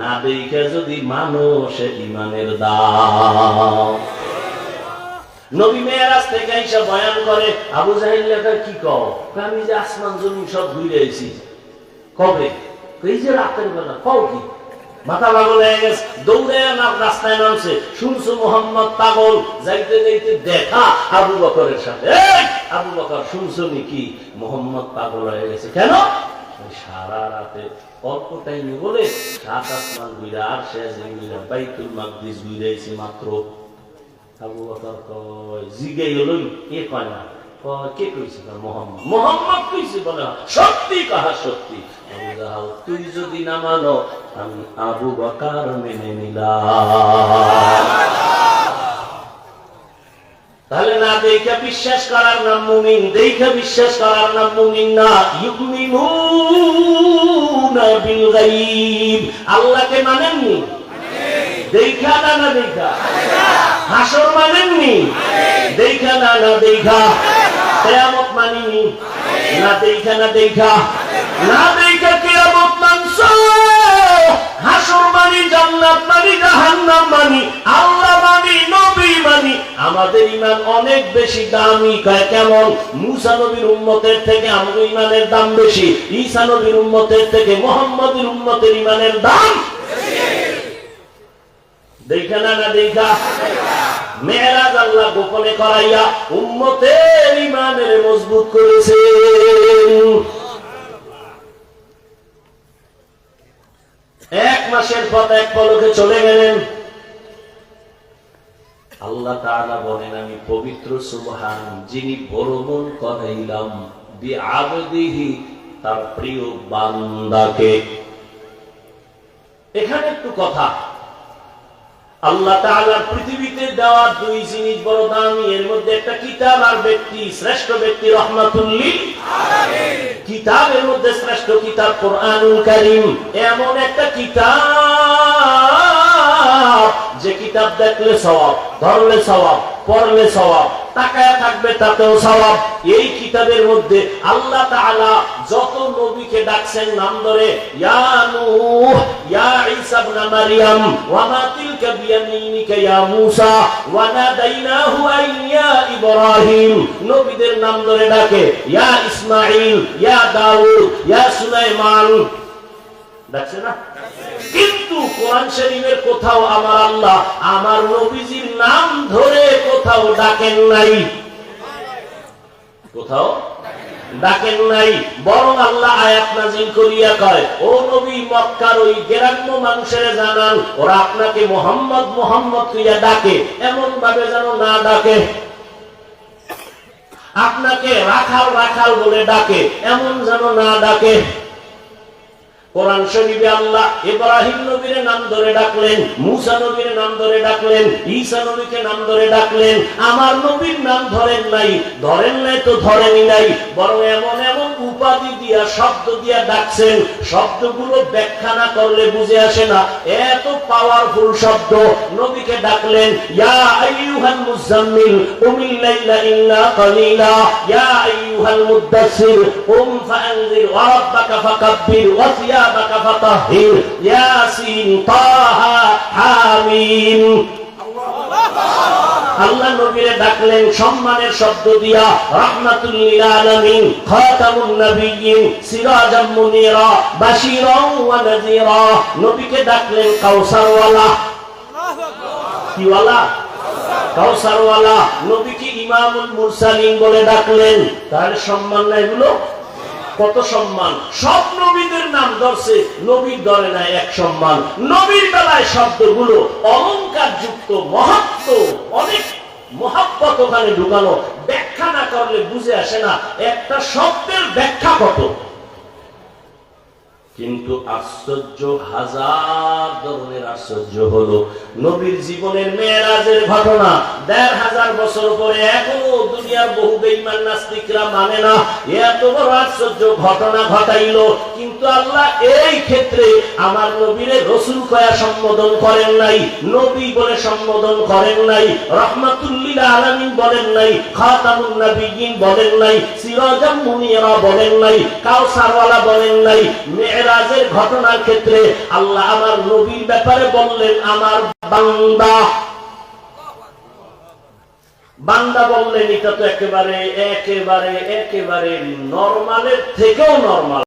না দেখে যদি মানুষ ইমানের দাও নবী থেকে বয়ান করে, আবু কি কও? আমি যে আসমান জমি সব ঘুরে কবে? এই যে রাতের বেলা, কও কি? মাথা পাগল হয়ে গেছে, দৌড়ে রাস্তায় নামছে। শুনছো, মোহাম্মদ পাগল? যাইতে যাইতে দেখা আবু বকরের সাথে। আবু বকর, শুনছো নাকি? মোহাম্মদ পাগল হয়ে গেছে। কেন? সারা রাতে, অল্প টাইমে বলে সাত আসমান আর শেষ ঘুরে বাইতুল মাকদিস ঘুরেছি মাত্র। আবু বকর কয় জিগে হলই কে কয় না? কে কইছে মোহাম্মদ। মোহাম্মদ কইছে বলে, সত্যি, কাহা সত্যি? তুই যদি না মানো, আমি আবু বকার মেনে নিলাম। দেখা বিশ্বাস করার নাম মুমিন দেখা বিশ্বাস করার নাম মুমিন না। ইউমিনুনা বিল গায়ব আল্লাহকে মানেননি? দেখা না না দেখা হাসর মানেননি? দেখা না না দেখা কেয়ামত মানিনি না দেখা না দেখা না দেখা কেয়ামত মানছ? হাসর মানি জান্নাত মানি জাহান্নাম মানি। আমাদের ইমান অনেক বেশি দামি। কেমন? মুসা নবীর উম্মতের থেকে আমাদের ইমানের দাম বেশি। ঈসা নবীর উম্মতের থেকে মোহাম্মদের উম্মতের ইমানের দাম এক মাসের পথ এক পলকে চলে গেলেন। আল্লাহ বলেন, আমি পবিত্র সুবহান যিনি বরমন করাইলাম তার প্রিয় বান্দাকে। এখানে একটু কথা। আল্লাহ পৃথিবীতে দেওয়া দুই জিনিস বড় দামি। এর মধ্যে একটা কিতাব আর ব্যক্তি, শ্রেষ্ঠ ব্যক্তি রহমাতুল্লিল কিতাবের মধ্যে শ্রেষ্ঠ কিতাব কোরআনুল কারীম। এমন একটা কিতাব কিতাব দেখলে সওয়াব, ধরলে সওয়াব, পড়লে সওয়াব, তাকায়া থাকবে তাতেও সওয়াব। এই কিতাবের মধ্যে আল্লাহ তাআলা যত নবীকে ডাকছেন নাম ধরে নবীদের নাম ধরে ডাকে, ইয়া ইসমাঈল, ইয়া দাউদ, ইয়া সুলাইমান। ডাকছে না কিন্তু কোরআন শরীফের কোথাও আমার আল্লাহ, আমার নবীজির নাম ধরে কোথাও ডাকেন নাই। কোথাও? ডাকেন নাই। বরং আল্লাহ আয়াত নাজিল করিয়া কয়, ও নবী, মক্কার ওই গ্রাম্য মানুষের জানান ওরা আপনাকে মোহাম্মদ মোহাম্মদ কইয়া ডাকে এমন ভাবে যেন না ডাকে। আপনাকে রাখাল রাখাল বলে ডাকে, এমন যেন না ডাকে। কোরআন শরীফে আল্লাহ ইব্রাহিম নবীর নাম ধরে ডাকলেন, মুসা নবীর নাম ধরে ডাকলেন, ঈসা নবীকে নাম ধরে ডাকলেন, আমার নবীর নাম ধরেন নাই ধরেন নাই তো ধরেনি নাই, বরং এমন এমন উপাধি দিয়া, শব্দ দিয়া ডাকছেন। শব্দগুলো ব্যাখ্যা না করলে বুঝে আসে না। এত পাওয়ারফুল শব্দ। নবীকে ডাকলেন, ইয়া আইয়ুহাল মুজাম্মিল কুমিল লাইলা ইল্লা কালিলা। ইয়া আইয়ুহাল মুদ্দাসসির কুম ফাআনজির, ওয়া রাব্বাকা ফাকাব্বির, ওয়া সিয়াবাকা ফাতাহহির। ইয়াসিন তাহা হামিম। আল্লাহ নবীরে ডাকলেন সম্মানের শব্দ দিয়া, রাহমাতুল্লিল আলামিন, খাতামুন নবিয়্যিন, সিরাজাম মুনিরা বাশীরা ওয়া নাযীরা। নবীকে ডাকলেন কাউসারওয়ালা। কিওয়ালা? কাউসারওয়ালা। নবীকে ইমামুল মুরসালিন বলে ডাকলেন। তার সম্মান না এগুলো কত সম্মান? সব নবীদের নাম ধরছে, নবীর ধরে না এক সম্মান। নবীর বেলায় শব্দগুলো অলংকার যুক্ত মহাত্ম অনেক মহাব্বত ওখানে ঢুকানো ব্যাখ্যা না করলে বুঝে আসে না, একটা শব্দের ব্যাখ্যা কত? কিন্তু আশ্চর্য, হাজার ধরনের আশ্চর্য হলো, নবীর জীবনের মেয়েরাজের ঘটনা। দেড় হাজার বছর পরে এখনও দুনিয়ার বহু বেইমান নাস্তিকরা মানে না, এত বড় আশ্চর্য ঘটনা ঘটাইলো। কিন্তু আল্লাহ এই ক্ষেত্রে আমার নবীরে রসুল কয়া সম্বোধন করেন নাই, নবী বলে সম্বোধন করেন নাই রহমাতুল্লিল আলামিন বলেন নাই, খাতামুন নবিয়িন বলেন নাই, সিরাজাম মুনিরা বলেন নাই, কাউসারওয়ালা বলেন নাই মেয়েরাজের ঘটনার ক্ষেত্রে আল্লাহ আমার নবীর ব্যাপারে বললেন, আমার বান্দা। বান্দা বললেন, এটা তো একেবারে একেবারে একেবারে নর্মালের থেকেও নর্মাল।